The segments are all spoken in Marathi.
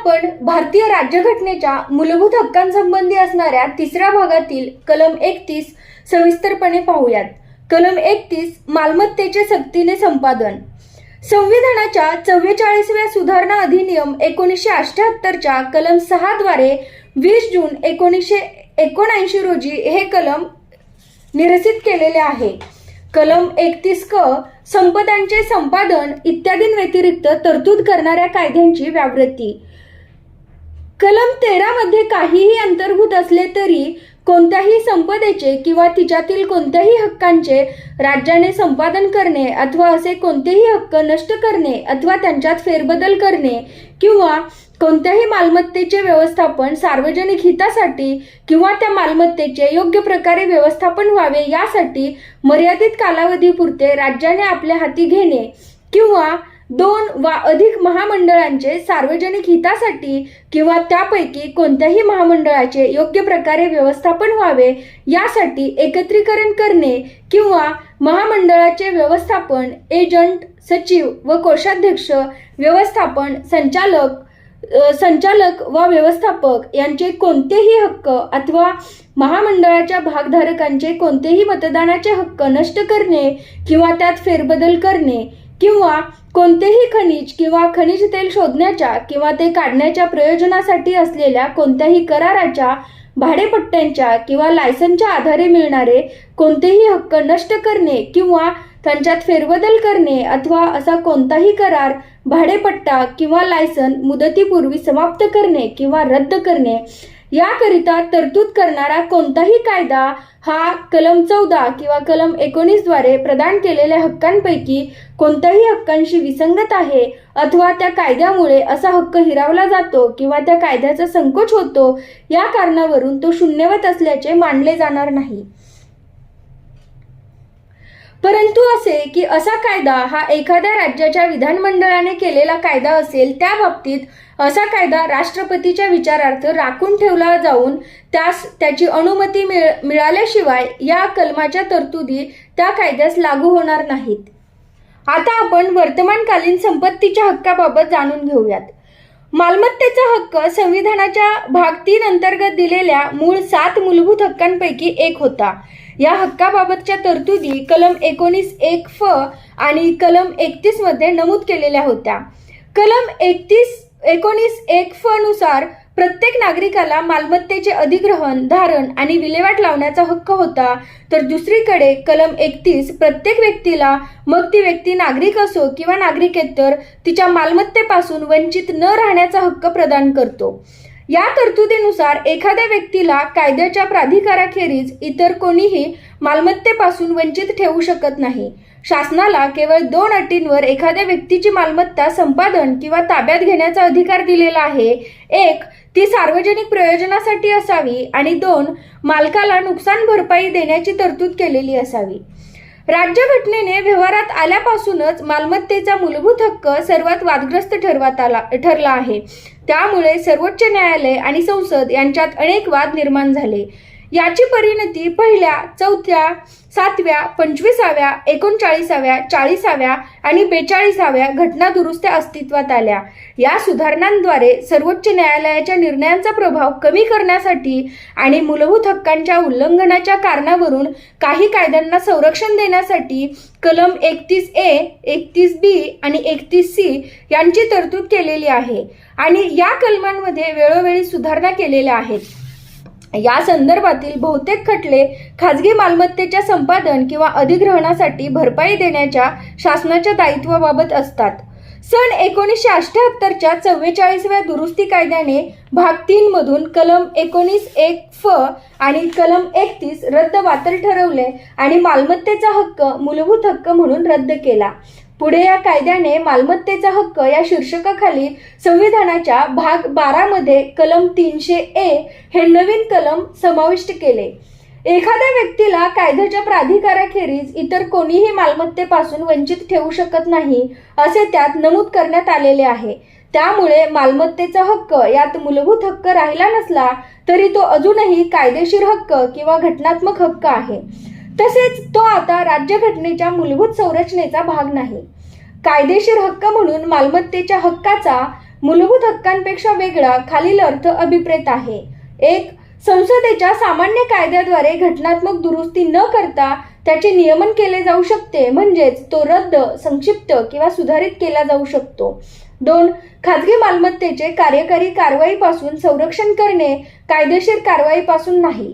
आपण भारतीय राज्यघटनेच्या मूलभूत हक्कांसंबंधी असणाऱ्या तिसऱ्या भागातील कलम एकतीस सविस्तरपणे पाहूयात. कलम एकतीस मालमत्तेचे सक्तीने संपादन. संविधानाच्या चव्वेचाळीसव्या सुधारणा अधिनियम एकोणीसशे अठ्याहत्तरच्या कलम सहा द्वारे वीस जून एकोणीसशे एकोणऐंशी रोजी हे कलम निरसित केलेले आहे. कलम एकतीस क संपदांचे संपादन इत्यादींव्यतिरिक्त तरतूद करणाऱ्या कायद्यांची व्यावृत्ती. कलम तेरामध्ये काहीही अंतर्भूत असले तरी कोणत्याही संपदेचे किंवा तिच्यातील कोणत्याही हक्कांचे राज्याने संपादन करणे अथवा असे कोणतेही हक्क नष्ट करणे अथवा त्यांच्यात फेरबदल करणे किंवा कोणत्याही मालमत्तेचे व्यवस्थापन सार्वजनिक हितासाठी किंवा त्या मालमत्तेचे योग्य प्रकारे व्यवस्थापन व्हावे यासाठी मर्यादित कालावधीपुरते राज्याने आपल्या हाती घेणे किंवा दोन वा अधिक महामंडळांचे सार्वजनिक हितासाठी किंवा त्यापैकी कोणत्याही महामंडळाचे योग्य प्रकारे व्यवस्थापन व्हावे यासाठी एकत्रीकरण करणे किंवा महामंडळाचे व्यवस्थापन एजंट सचिव व कोषाध्यक्ष व्यवस्थापन संचालक संचालक व व्यवस्थापक यांचे कोणतेही हक्क अथवा महामंडळाच्या भागधारकांचे कोणतेही मतदानाचे हक्क नष्ट करणे किंवा त्यात फेरबदल करणे किंवा कोणतेही खनिज किंवा खनिज तेल शोधण्याच्या किंवा ते काढण्याच्या प्रयोजनासाठी असलेल्या कोणत्याही कराराच्या भाडेपट्ट्यांच्या किंवा लायसनच्या आधारे मिळणारे कोणतेही हक्क नष्ट करणे किंवा त्यांच्यात फेरबदल करणे अथवा असा कोणताही करार भाडेपट्टा किंवा लायसन मुदतीपूर्वी समाप्त करणे किंवा रद्द करणे याकरिता तरतूद करणारा कोणताही कायदा हा कलम चौदा किंवा कलम एकोणीसद्वारे प्रदान केलेल्या हक्कांपैकी कोणत्याही हक्कांशी विसंगत आहे अथवा त्या कायद्यामुळे असा हक्क हिरावला जातो किंवा त्या कायद्याचा संकोच होतो या कारणावरून तो शून्यवत असल्याचे मानले जाणार नाही. परंतु असे की असा कायदा हा एखाद्या राज्याच्या विधानमंडळाने केलेला कायदा असेल त्या बाबतीत असा कायदा राष्ट्रपतीच्या विचारार्थ राखून ठेवला जाऊन त्यास त्याची अनुमती मिळ मिळाल्याशिवाय या कलमाच्या तरतुदी त्या कायद्यास लागू होणार नाहीत. आता आपण वर्तमानकालीन संपत्तीच्या हक्काबाबत जाणून घेऊयात. मालमत्तेचा हक्क संविधानाच्या भाग तीन अंतर्गत दिलेल्या मूळ सात मूलभूत हक्कांपैकी एक होता. या हक्काबाबतच्या तरतुदी कलम एकोणीस एक फ आणि कलम एकतीसमध्ये नमूद केलेल्या होत्या. कलम एकतीस एकोणीस एक फ नुसार प्रत्येक नागरिकाला मालमत्तेचे अधिग्रहण धारण आणि विल्हेवाट लावण्याचा हक्क होता. तर दुसरीकडे कलम एकतीस प्रत्येक व्यक्तीला मग ती व्यक्ती नागरिक असो किंवा नागरिकेतर तिच्या मालमत्तेपासून वंचित न राहण्याचा हक्क प्रदान करतो. या तरतुदीनुसार एखाद्या व्यक्तीला कायद्याच्या प्राधिकाराखेरीज इतर कोणीही मालमत्तेपासून वंचित ठेवू शकत नाही. शासनाला केवळ दोन अटींवर एखाद्या व्यक्तीची मालमत्ता संपादन किंवा ताब्यात घेण्याचा अधिकार दिलेला आहे. एक ती सार्वजनिक प्रयोजनासाठी असावी आणि दोन मालकाला नुकसान भरपाई देण्याची तरतूद केलेली असावी. राज्यघटनेने व्यवहारात आल्यापासूनच मालमत्तेचा मूलभूत हक्क सर्वात वादग्रस्त ठरवत आला ठरला आहे. त्यामुळे सर्वोच्च न्यायालय आणि संसद यांच्यात अनेक वाद निर्माण झाले. याची परिणती पहिल्या चौथ्या सातव्या पंचवीसाव्या एकोणचाळीसाव्या चाळीसाव्या आणि बेचाळीसाव्या घटना दुरुस्त्या अस्तित्वात आल्या. या सुधारणांद्वारे सर्वोच्च न्यायालयाच्या निर्णयांचा प्रभाव कमी करण्यासाठी आणि मूलभूत हक्कांच्या उल्लंघनाच्या कारणावरून काही कायद्यांना संरक्षण देण्यासाठी कलम एकतीस ए एकतीस बी आणि एकतीस सी यांची तरतूद केलेली आहे आणि या कलमांमध्ये वेळोवेळी सुधारणा केलेल्या आहेत. या संदर्भातील बहुतेक खटले खाजगी मालमत्तेच्या संपादन किंवा अधिग्रहणासाठी भरपाई देण्याच्या शासनाच्या दायित्वाबाबत असतात. सन एकोणीसशे अठ्याहत्तरच्या चव्वेचाळीसव्या दुरुस्ती कायद्याने भाग तीन मधून कलम एकोणीस एक फ आणि कलम एकतीस रद्द बातल ठरवले आणि मालमत्तेचा हक्क मूलभूत हक्क म्हणून रद्द केला. पुढे या कायद्याने मालमत्तेचा हक्क या शीर्षकाखाली संविधानाच्या भाग बारामध्ये कलम तीनशे ए हे नवीन कलम समाविष्ट केले. एखाद्या व्यक्तीला कायद्याच्या प्राधिकाराखेरीज इतर कोणीही मालमत्तेपासून वंचित ठेवू शकत नाही असे त्यात नमूद करण्यात आलेले आहे. त्यामुळे मालमत्तेचा हक्क यात मूलभूत हक्क राहिला नसला तरी तो अजूनही कायदेशीर हक्क किंवा घटनात्मक हक्क आहे. तसेच तो आता राज्यघटनेच्या मूलभूत संरचनेचा भाग नाही. कायदेशीर हक्क म्हणून मालमत्तेच्या हक्काचा मूलभूत हक्कांपेक्षा वेगळा खालील अर्थ अभिप्रेत आहे. एक संसदेच्या सामान्य कायद्याद्वारे घटनात्मक दुरुस्ती न करता त्याचे नियमन केले जाऊ शकते म्हणजेच तो रद्द संक्षिप्त किंवा सुधारित केला जाऊ शकतो. दोन खाजगी मालमत्तेचे कार्यकारी कारवाईपासून संरक्षण करणे कायदेशीर कारवाईपासून नाही.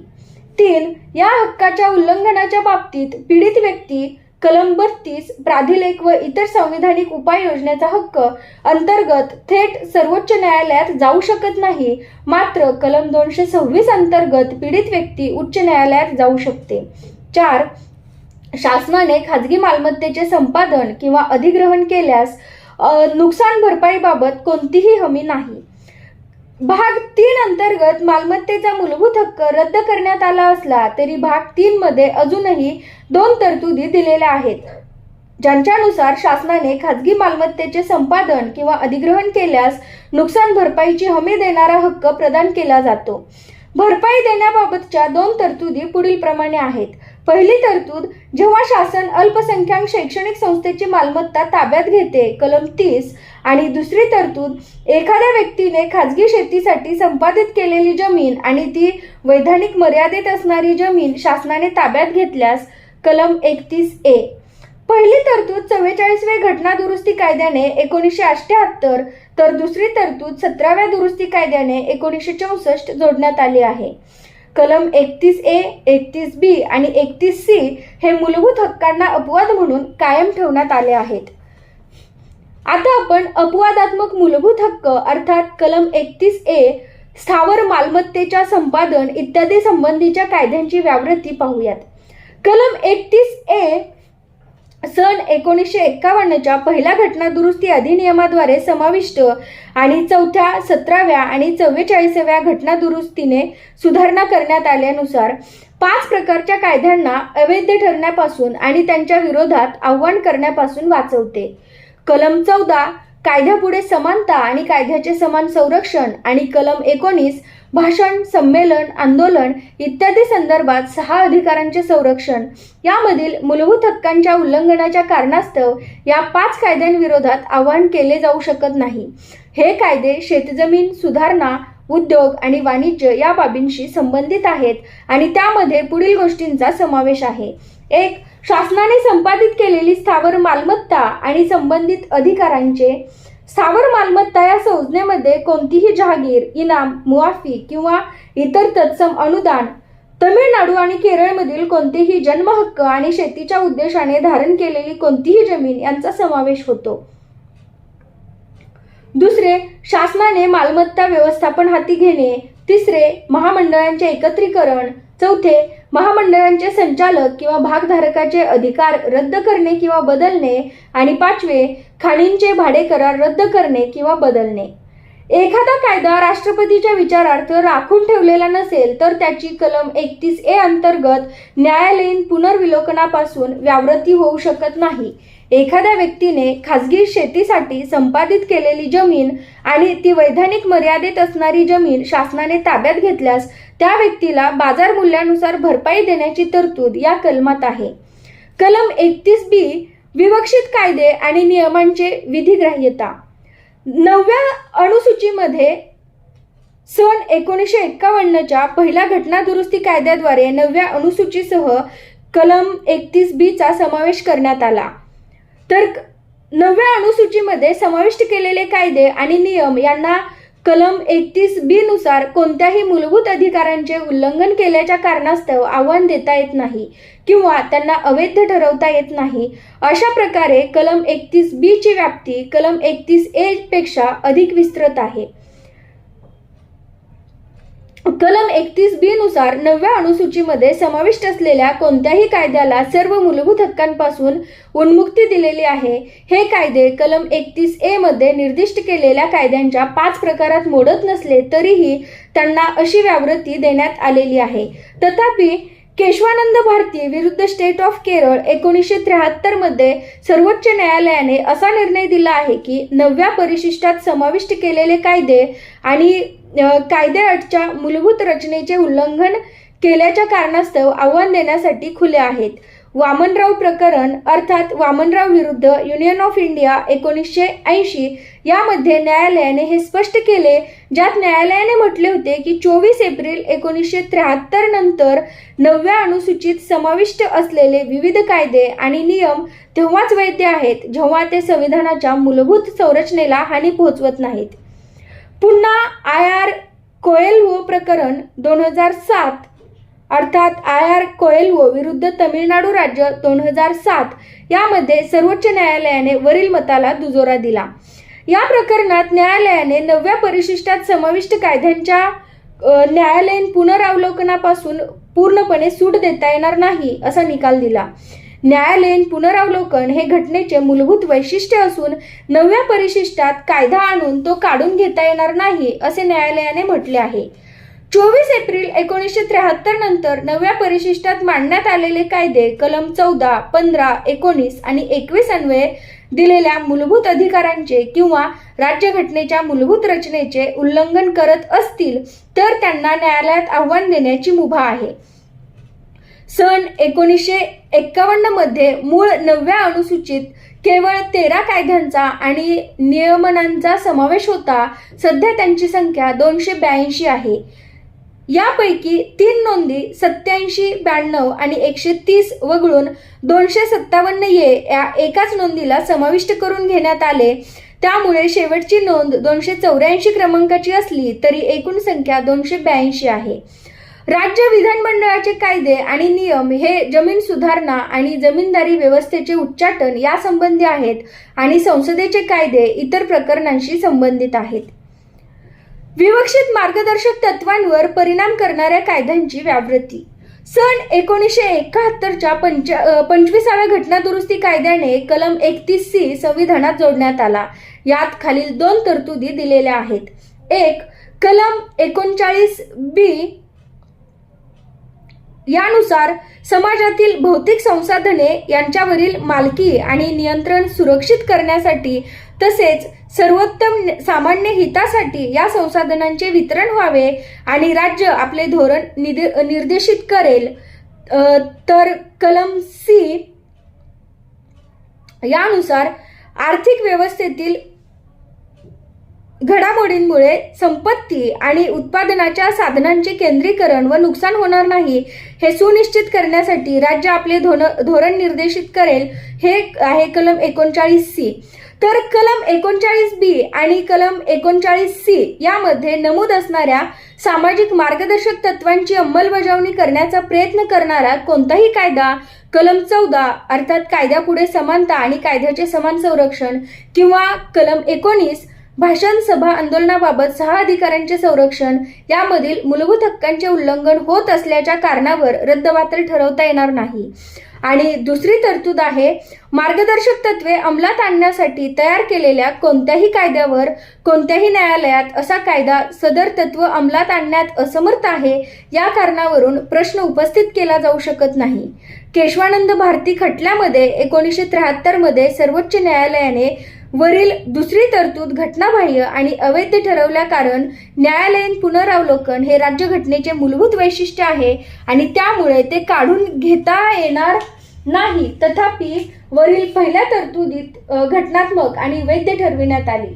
तीन या हक्काच्या उल्लंघनाच्या बाबतीत पीडित व्यक्ती कलम बत्तीस प्राधिलेख व इतर संविधानिक उपाययोजनेचा हक्क अंतर्गत थेट सर्वोच्च न्यायालयात जाऊ शकत नाही. मात्र कलम दोनशे सव्वीस अंतर्गत पीडित व्यक्ती उच्च न्यायालयात जाऊ शकते. चार शासनाने खाजगी मालमत्तेचे संपादन किंवा अधिग्रहण केल्यास नुकसान भरपाईबाबत कोणतीही हमी नाही. भाग तीन अंतर्गत मालमत्तेचा मूलभूत हक्क रद्द करण्यात आला असला तरी भाग तीन मध्ये अजूनही दोन तरतुदी दिलेल्या आहेत. ज्यांच्यानुसार शासनाने खाजगी मालमत्तेचे संपादन किंवा अधिग्रहण केल्यास नुकसान भरपाईची हमी देणारा हक्क प्रदान केला जातो. भरपाई देण्याबाबतच्या दोन तरतुदी पुढील प्रमाणे आहेत. पहिली तरतूद जेव्हा शासन अल्पसंख्याक शैक्षणिक संस्थेची मालमत्ता ताब्यात घेते कलम तीस आणि दुसरी तरतूद एखाद्या व्यक्तीने खाजगी शेतीसाठी संपादित केलेली जमीन आणि ती वैधानिक मर्यादेत असणारी जमीन शासनाने ताब्यात घेतल्यास कलम एकतीस ए. पहिली तरतूद चव्वेचाळीसव्या घटना दुरुस्ती कायद्याने एकोणीसशे अष्ट्याहत्तर तर दुसरी तरतूद सतराव्या दुरुस्ती कायद्याने एकोणीसशे चौसष्ट जोडण्यात आली आहे. कलम एकतीस ए एकतीस बी आणि एकतीस सी हे मूलभूत हक्कांना अपवाद म्हणून कायम ठेवण्यात आले आहेत. आता आपण अपवादात्मक मूलभूत हक्क अर्थात कलम एकतीस ए स्थावर मालमत्तेच्या संपादन इत्यादी संबंधीच्या कायद्यांची व्यावृत्ती पाहूयात. कलम एकतीस ए सन एकोणीसशे एक्कावन्नच्या पहिल्या घटना दुरुस्ती अधिनियमाद्वारे समाविष्ट आणि चौथ्या सतराव्या आणि चव्वेचाळीसाव्या घटना दुरुस्तीने सुधारणा करण्यात आल्यानुसार पाच प्रकारच्या कायद्यांना अवैध ठरण्यापासून आणि त्यांच्या विरोधात आव्हान करण्यापासून वाचवते. कलम चौदा कायद्यापुढे समानता आणि कायद्याचे समान संरक्षण आणि कलम एकोणीस भाषण संमेलन आंदोलन इत्यादी संदर्भात सहा अधिकारांचे संरक्षण. यामधील मूलभूत हक्कांच्या उल्लंघनाच्या कारणास्तव या पाच कायद्यांविरोधात आवाहन केले जाऊ शकत नाही. हे कायदे शेतजमीन सुधारणा उद्योग आणि वाणिज्य या बाबींशी संबंधित आहेत आणि त्यामध्ये पुढील गोष्टींचा समावेश आहे. एक शासनाने संपादित केलेली स्थावर मालमत्ता आणि संबंधित अधिकारांचे स्थावर मालमत्ता या संज्ञेमध्ये कोणतीही जहागीर इनाम मुआफी किंवा इतर तत्सम अनुदान तमिळनाडू आणि केरळमधील कोणतेही जन्महक्क आणि शेतीच्या उद्देशाने धारण केलेली कोणतीही जमीन यांचा समावेश होतो. दुसरे शासनाने मालमत्ता व्यवस्थापन हाती घेणे. तिसरे महामंडळांचे एकत्रीकरण. चौथे महामंडळांचे संचालक किंवा भागधारकाचे अधिकार रद्द करणे किंवा बदलणे. आणि पाचवे खाणींचे भाडे करार रद्द करणे किंवा बदलणे. एखादा कायदा राष्ट्रपतीच्या विचारार्थ राखून ठेवलेला नसेल तर त्याची कलम एकतीस ए अंतर्गत न्यायालयीन पुनर्विलोकनापासून व्यावृत्ती होऊ शकत नाही. एखाद्या व्यक्तीने खाजगी शेतीसाठी संपादित केलेली जमीन आणि ती वैधानिक मर्यादेत असणारी जमीन शासनाने ताब्यात घेतल्यास त्या व्यक्तीला बाजार मूल्यानुसार भरपाई देण्याची तरतूद या कलमात आहे. कलम एकतीस बी विवक्षित कायदे आणि नियमांचे विधिग्राह्यता. नवव्या अनुसूचीमध्ये सन एकोणीसशे एक्कावन्नच्या पहिल्या घटना दुरुस्ती कायद्याद्वारे नवव्या अनुसूचीसह कलम एकतीस बीचा समावेश करण्यात आला. तर नवव्या अनुसूचीमध्ये समाविष्ट केलेले कायदे आणि नियम यांना कलम एकतीस बी नुसार कोणत्याही मूलभूत अधिकारांचे उल्लंघन केल्याच्या कारणास्तव आव्हान देता येत नाही किंवा त्यांना अवैध ठरवता येत नाही. अशा प्रकारे कलम एकतीस बी ची व्याप्ती कलम एकतीस ए पेक्षा अधिक विस्तृत आहे. कलम एकतीस बी नुसार नवव्या अनुसूचीमध्ये समाविष्ट असलेल्या कोणत्याही कायद्याला सर्व मूलभूत हक्कांपासून उन्मुक्ती दिलेली आहे. हे कायदे कलम एकतीस ए मध्ये निर्दिष्ट केलेल्या कायद्यांच्या पाच प्रकारात मोडत नसले तरीही त्यांना अशी व्यावृत्ती देण्यात आलेली आहे. तथापि केशवानंद भारती विरुद्ध स्टेट ऑफ केरळ एकोणीसशे त्र्याहत्तरमध्ये सर्वोच्च न्यायालयाने असा निर्णय दिला आहे की नवव्या परिशिष्टात समाविष्ट केलेले कायदे आणि कायदेअटच्या मूलभूत रचनेचे उल्लंघन केल्याच्या कारणास्तव आव्हान देण्यासाठी खुले आहेत. वामनराव प्रकरण अर्थात वामनराव विरुद्ध युनियन ऑफ इंडिया एकोणीसशे ऐंशी यामध्ये न्यायालयाने हे स्पष्ट केले ज्यात न्यायालयाने म्हटले होते की चोवीस एप्रिल एकोणीसशे त्र्याहत्तर नंतर नवव्या अनुसूचित समाविष्ट असलेले विविध कायदे आणि नियम तेव्हाच वैध आहेत जेव्हा ते संविधानाच्या मूलभूत संरचनेला हानी पोहोचवत नाहीत. पुन्हा आय आर कोएल्वो प्रकरण दोन हजार सात अर्थात आय आर कोएल्वो विरुद्ध तमिळनाडू राज्य दोन हजार सात यामध्ये सर्वोच्च न्यायालयाने वरील मताला दुजोरा दिला. या प्रकरणात न्यायालयाने नवव्या परिशिष्टात समाविष्ट कायद्यांच्या न्यायालयीन पुनरावलोकनापासून पूर्णपणे सूट देता येणार नाही असा निकाल दिला. न्यायालयीन पुनरावलोकन हे घटनेचे मूलभूत वैशिष्ट्य असून नव्या परिशिष्टात कायदा आणून तो काढून घेता येणार नाही असे न्यायालयाने म्हटले आहे. चोवीस एप्रिल एकोणीसशे त्र्याहत्तर नंतर नव्या परिशिष्टात मांडण्यात आलेले कायदे कलम चौदा पंधरा एकोणीस आणि एकवीस अन्वये दिलेल्या मूलभूत अधिकारांचे किंवा राज्यघटनेच्या मूलभूत रचनेचे उल्लंघन करत असतील तर त्यांना न्यायालयात आव्हान देण्याची मुभा आहे. सन एकोणीसशे एक्कावन्नमध्ये मूळ नवव्या अनुसूचित केवळ तेरा कायद्यांचा आणि नियमनांचा समावेश होता. सध्या त्यांची संख्या दोनशे ब्याऐंशी आहे. यापैकी तीन नोंदी सत्याऐंशी ब्याण्णव आणि एकशे तीस वगळून दोनशे सत्तावन्न ये या एकाच नोंदीला समाविष्ट करून घेण्यात आले. त्यामुळे शेवटची नोंद दोनशे चौऱ्याऐंशी क्रमांकाची असली तरी एकूण संख्या दोनशे ब्याऐंशी आहे. राज्य विधानमंडळाचे कायदे आणि नियम हे जमीन सुधारणा आणि जमीनदारी व्यवस्थेचे उच्चाटन यासंबंधी आहेत आणि संसदेचे कायदे इतर प्रकरणांशी संबंधित आहेत. विवक्षित मार्गदर्शक तत्वांवर परिणाम करणाऱ्या कायद्यांची व्यावृत्ती. सन एकोणीसशे एकाहत्तरच्या पंच पंचवीसाव्या घटना दुरुस्ती कायद्याने कलम एकतीस सी संविधानात जोडण्यात आला. यात खालील दोन तरतुदी दिलेल्या आहेत. एक कलम एकोणचाळीस बी यानुसार समाजातील भौतिक संसाधने यांच्यावरील मालकी आणि नियंत्रण सुरक्षित करण्यासाठी तसेच सर्वोत्तम सामान्य हितासाठी या संसाधनांचे वितरण व्हावे आणि राज्य आपले धोरण निदे- निर्देशित करेल. तर कलम सी यानुसार आर्थिक व्यवस्थेतील घडामोडींमुळे संपत्ती आणि उत्पादनाच्या साधनांचे केंद्रीकरण व नुकसान होणार नाही हे सुनिश्चित करण्यासाठी राज्य आपले धोन- धोरण निर्देशित करेल हे आहे कलम एकोणचाळीस सी तर कलम एकोणचाळीस बी आणि कलम एकोणचाळीस सी यामध्ये नमूद असणाऱ्या सामाजिक मार्गदर्शक तत्वांची अंमलबजावणी करण्याचा प्रयत्न करणारा कोणताही कायदा कलम चौदा अर्थात कायद्यापुढे समानता आणि कायद्याचे समान संरक्षण किंवा कलम एकोणीस भाषण सभा आंदोलनाबाबत सहा अधिकाऱ्यांचे संरक्षण यामधील मूलभूत हक्कांचे उल्लंघन होत असल्याच्या कारणावर रद्दबातल ठरवता येणार नाही. आणि दुसरी तरतूद आहे मार्गदर्शक तत्वे अंमलात आणण्यासाठी तयार केलेल्या कोणत्याही कायद्यावर कोणत्याही न्यायालयात असा कायदा सदर तत्व अंमलात आणण्यात असमर्थ आहे या कारणावरून प्रश्न उपस्थित केला जाऊ शकत नाही. केशवानंद भारती खटल्यामध्ये एकोणीसशे त्र्याहत्तरमध्ये सर्वोच्च न्यायालयाने वरील दुसरी तरतूद घटनाबाह्य आणि अवैध ठरवल्या कारण न्यायालयीन पुनरावलोकन हे राज्यघटनेचे मूलभूत वैशिष्ट्य आहे आणि त्यामुळे ते काढून घेता येणार नाही. तथापि वरील पहिल्या तरतुदीत घटनात्मक आणि वैध ठरविण्यात आली.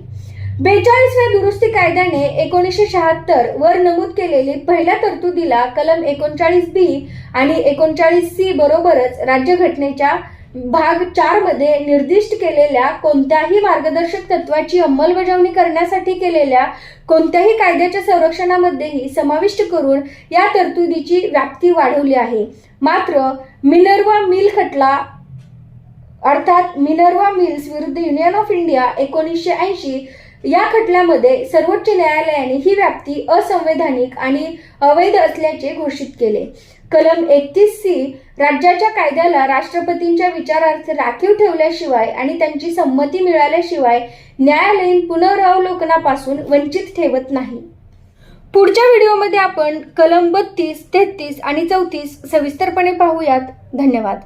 बेचाळीसव्या दुरुस्ती कायद्याने एकोणीसशे शहात्तर वर नमूद केलेली पहिल्या तरतुदीला कलम एकोणचाळीस बी आणि एकोणचाळीस सी बरोबरच राज्यघटनेच्या भाग चारमध्ये निर्दिष्ट केलेल्या कोणत्याही मार्गदर्शक तत्वाची अंमलबजावणी करण्यासाठी केलेल्या कोणत्याही कायद्याच्या संरक्षणामध्येही समाविष्ट करून या तरतुदीची व्याप्ती वाढवली आहे. मात्र मिनर्वा मिल खटला अर्थात मिनर्वा मिल्स विरुद्ध युनियन ऑफ इंडिया एकोणीसशे ऐंशी या खटल्यामध्ये सर्वोच्च न्यायालयाने ही व्याप्ती असंवैधानिक आणि अवैध असल्याचे घोषित केले. कलम एकतीस सी राज्याच्या कायद्याला राष्ट्रपतींच्या विचारार्थ राखीव ठेवल्याशिवाय आणि त्यांची संमती मिळाल्याशिवाय न्यायालयीन पुनरावलोकनापासून वंचित ठेवत नाही. पुढच्या व्हिडिओमध्ये आपण कलम बत्तीस तेहतीस आणि चौतीस सविस्तरपणे पाहूयात. धन्यवाद.